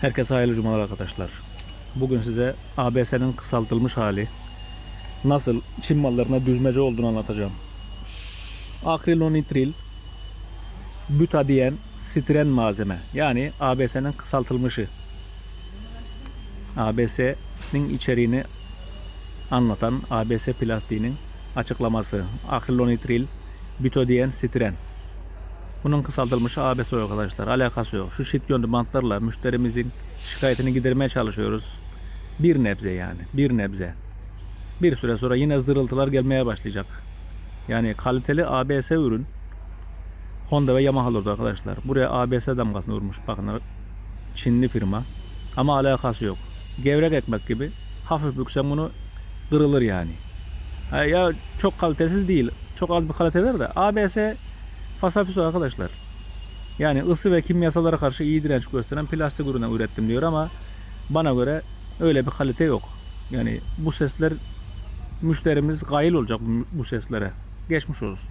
Herkese hayırlı cumalar arkadaşlar. Bugün size ABS'nin kısaltılmış hali, nasıl Çin mallarına düzmece olduğunu anlatacağım. Akrilonitril butadiyen stren malzeme yani ABS'nin kısaltılmışı. ABS'nin içeriğini anlatan ABS plastiğinin açıklaması. Akrilonitril butadiyen stren. Bunun kısaltılmışı ABS arkadaşlar. Alakası yok. Şu şit yönlü bantlarla müşterimizin şikayetini gidermeye çalışıyoruz. Bir nebze yani. Bir nebze. Bir süre sonra yine zırıltılar gelmeye başlayacak. Yani kaliteli ABS ürün Honda ve Yamaha olurdu arkadaşlar. Buraya ABS damgasını vurmuş. Bakın Çinli firma. Ama alakası yok. Gevrek ekmek gibi hafif büksen bunu kırılır yani. Ya çok kalitesiz değil. Çok az bir kalite ver de ABS fasafiso arkadaşlar. Yani ısı ve kimyasallara karşı iyi direnç gösteren plastik ürüne ürettim diyor ama bana göre öyle bir kalite yok. Yani bu sesler müşterimiz gayil olacak bu seslere. Geçmiş olsun.